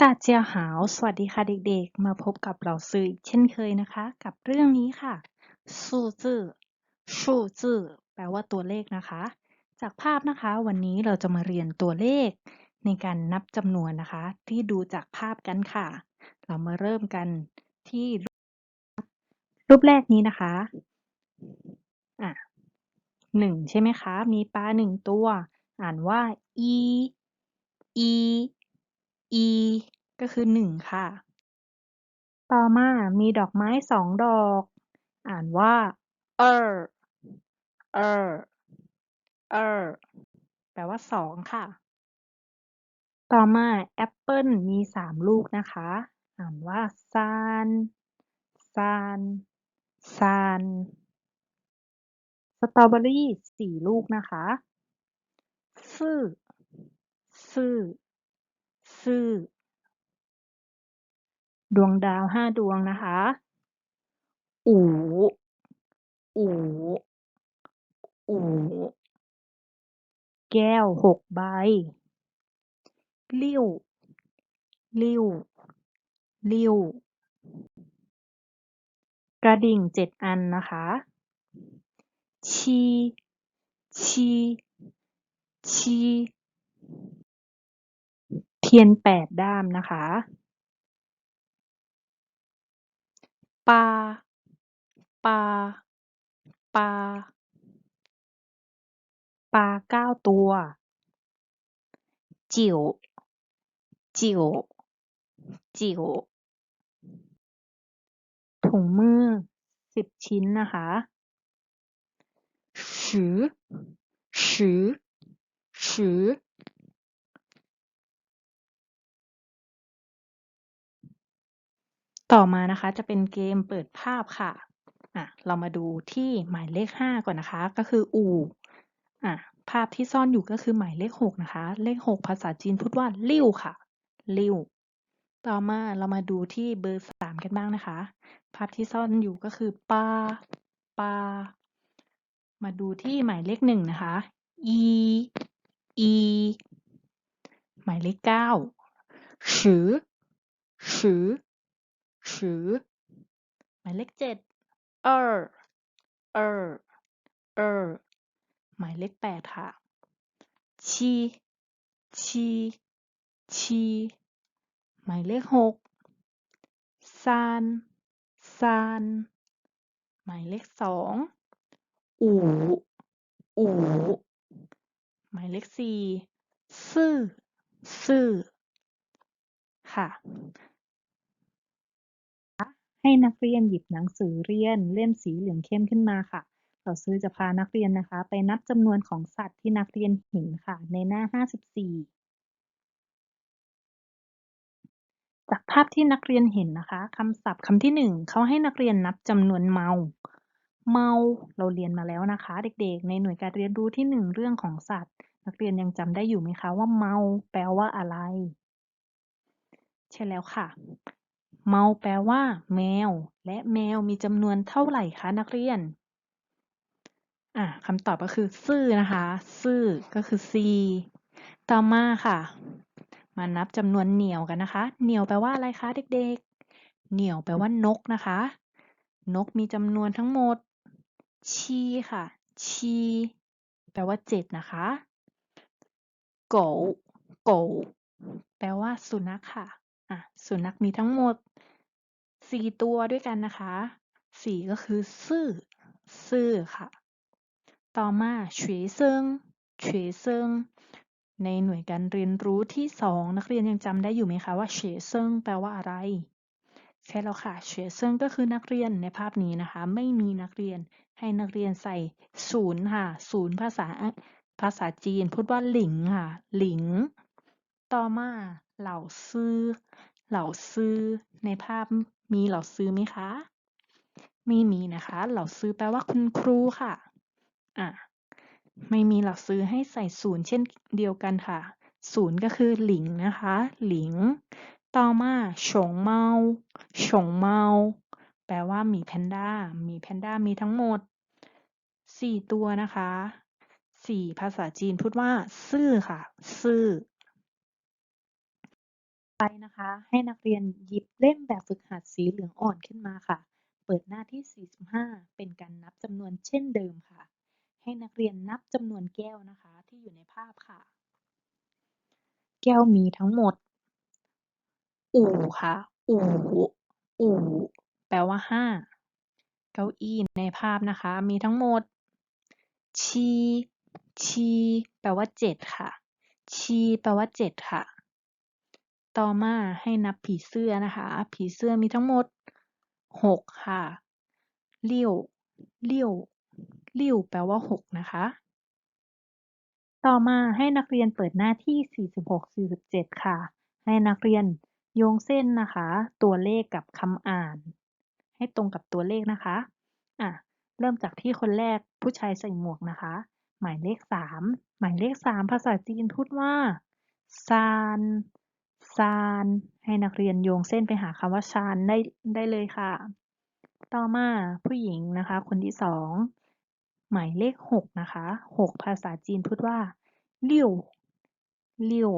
ตาเจียหาว สวัสดีค่ะเด็กๆ มาพบกับเราซื่ออีกเช่นเคยนะคะ กับเรื่องนี้ค่ะสูจือสูจือแปลว่าตัวเลขนะคะ จากภาพนะคะ วันนี้เราจะมาเรียนตัวเลข ในการนับจำนวนนะคะ ที่ดูจากภาพกันค่ะ เรามาเริ่มกันที่รูปแรกนี้นะคะอะหนึ่งใช่ไหมคะ มีปลาหนึ่งตัว อ่านว่าอีอี e ก็คือหนึ่งค่ะ ต่อมามีดอกไม้สองดอก อ่านว่า เออ เออ เออ แปลว่าสองค่ะ ต่อมาแอปเปิลมีสามลูกนะคะ อ่านว่าซานซานซานสตรอเบอรี่สี่ลูกนะคะ ซื่อ ซื่อ ซื่อ ดวงดาวห้าดวงนะคะ อูอูอู๋แก้วหกใบ ลิ้ว ลิ้ว ลิ้ว กระดิ่งเจ็ดอันนะคะ ชี ชี ชี เทียนแปดด้ามนะคะ ปา ปา ปา ปาเก้าตัว จิ๋ว จิ๋ว จิ๋ว ถุงมือสิบชิ้นนะคะสือสือสือ ต่อมานะคะจะเป็นเกมเปิดภาพค่ะอะ เรามาดูที่หมายเลขห้าก่อนนะคะ ก็คืออู่อะภาพที่ซ่อนอยู่ก็คือหมายเลขหกนะคะ เลขหกภาษาจีนพูดว่าลิ่วค่ะ ลิ่ว ต่อมาเรามาดูที่เบอร์สามกันบ้างนะคะ ภาพที่ซ่อนอยู่ก็คือปลาปลามาดูที่หมายเลขหนึ่งนะคะ e e หมายเลขเก้า十 ฉือ หมายเลขเจ็ดเออเออเออหมายเลขแปดค่ะ ชี ชี ชี หมายเลขหกซานซานหมายเลขสองอูอูหมายเลขสี่ซื่อซื่อค่ะ ให้นักเรียนหยิบหนังสือเรียนเล่มสีเหลืองเข้มขึ้นมาค่ะ เราซื้อจะพานักเรียนนะคะ ไปนับจำนวนของสัตว์ที่นักเรียนเห็นค่ะ ในหน้า 54 จากภาพที่นักเรียนเห็นนะคะคำศัพท์คำที่หนึ่งเขาให้นักเรียนนับจำนวนเมา เมาเราเรียนมาแล้วนะคะ เด็กๆ ในหน่วยการเรียนรู้ที่หนึ่งเรื่องของสัตว์ นักเรียนยังจำได้อยู่ไหมคะว่าเมา แปลว่าอะไร ใช่แล้วค่ะ เมาแปลว่า แมว และแมวมีจำนวนเท่าไหร่คะนักเรียนอะคำตอบก็คือซื่อนะคะ ซื่อก็คือ c ต่อมาค่ะ มานับจำนวนเหนียวกันนะคะ เหนียวแปลว่าอะไรคะเด็กๆ เหนียวแปลว่านกนะคะ นกมีจำนวนทั้งหมด ชีค่ะ ชี แปลว่าเจ็ดนะคะโกโกแปลว่าสุนัขค่ะ อะ สุนัขมีทั้งหมดสี่ตัวด้วยกันนะคะสี่ก็คือซื่อซื่อค่ะ ต่อมาเฉวยเซิงเฉวยเซิงในหน่วยการเรียนรู้ที่สองนักเรียนยังจำได้อยู่ไหมคะว่าเฉวยเซิงแปลว่าอะไร ใช่แล้วค่ะเฉวยเซิงก็คือนักเรียนในภาพนี้นะคะ ไม่มีนักเรียนให้นักเรียนใส่ศูนย์ค่ะศูนย์ภาษาภาษาจีนพูดว่าหลิงค่ะ หลิง ต่อมา เหล่าซื้อเหล่าซื้อในภาพมีเหล่าซื้อไหมคะ ไม่มีนะคะ เหล่าซื้อแปลว่าคุณครูค่ะ อะ ไม่มีเหล่าซื้อให้ใส่ศูนย์เช่นเดียวกันค่ะ ศูนย์ก็คือหลิงนะคะ หลิง ต่อมาฉงเมาฉงเมา แปลว่าหมีแพนด้า หมีแพนด้ามีทั้งหมดสี่ตัวนะคะสี่ภาษาจีนพูดว่า ซื่อค่ะ ซื่อ ไปนะคะ ให้นักเรียนหยิบเล่มแบบฝึกหัดสีเหลืองอ่อนขึ้นมาค่ะ เปิดหน้าที่ 45 เป็นการนับจำนวนเช่นเดิมค่ะ ให้นักเรียนนับจำนวนแก้วนะคะที่อยู่ในภาพค่ะ แก้วมีทั้งหมด อู่ค่ะ อู่ อู่ แปลว่า 5 เก้าอี้ในภาพนะคะ มีทั้งหมด ชี ชี แปลว่า 7 ค่ะ ชี แปลว่า 7 ค่ะ ต่อมาให้นับผีเสื้อนะคะ ผีเสื้อมีทั้งหมด 6 ค่ะเลี่ยวเลี่ยวเลี่ยวแปลว่า 6 นะคะ ต่อมาให้นักเรียนเปิดหน้าที่ 46 47 ค่ะ ให้นักเรียนโยงเส้นนะคะ ตัวเลขกับคำอ่าน ให้ตรงกับตัวเลขนะคะอะเริ่มจากที่คนแรกผู้ชายใส่หมวกนะคะ หมายเลข 3 หมายเลข 3 ภาษาจีนพูดว่าซาน ซาน ให้นักเรียนโยงเส้นไปหาคำว่าชานได้ได้เลยค่ะ ต่อมาผู้หญิงนะคะ คนที่สองหมายเลข6นะคะ6ภาษาจีนพูดว่าเลี่ยวเลี่ยว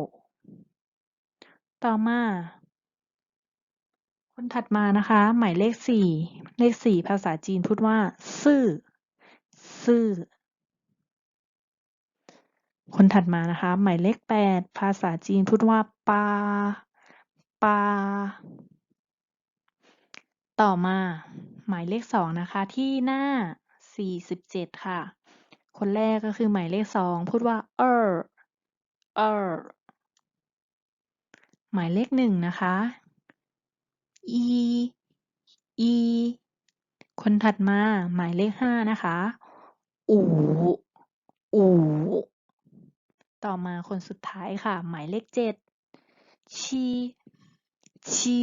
ต่อมา คนถัดมานะคะ หมายเลข4เลข4ภาษาจีนพูดว่า ซื่อ ซื่อ คนถัดมานะคะ หมายเลข8ภาษาจีนพูดว่าปาปาต่อมา หมายเลข2นะคะที่หน้า47ค่ะ คนแรกก็คือหมายเลข2พูดว่าเอ่อเอ่อหมายเลข1นะคะอีอีคนถัดมาหมายเลข5นะคะอูอู ต่อมาคนสุดท้ายค่ะ หมายเลข7ชีชี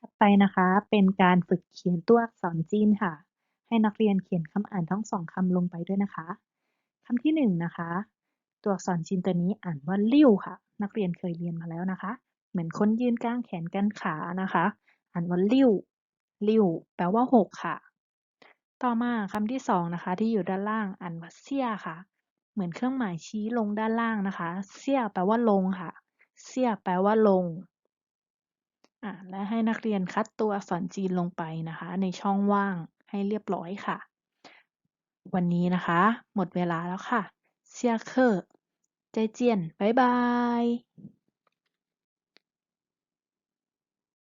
ถัดไปนะคะ เป็นการฝึกเขียนตัวอักษรจีนค่ะ ให้นักเรียนเขียนคำอ่านทั้งสองคำลงไปด้วยนะคะคำที่หนึ่งนะคะ ตัวอักษรจีนตัวนี้อ่านว่าลิ่วค่ะ นักเรียนเคยเรียนมาแล้วนะคะ เหมือนคนยืนกลางแขนกันขานะคะ อ่านว่าลิ่วลิ่วแปลว่าหกค่ะ ต่อมาคำที่สองนะคะ ที่อยู่ด้านล่างอ่านว่าเซี่ยค่ะ เหมือนเครื่องหมายชี้ลงด้านล่างนะคะ เซี่ยแปลว่าลงค่ะ เซี่ยแปลว่าลงอะและให้นักเรียนคัดตัวอักษรจีนลงไปนะคะ ในช่องว่างให้เรียบร้อยค่ะ วันนี้นะคะ หมดเวลาแล้วค่ะ เซียเคอร์ใจเจียน บ๊ายบาย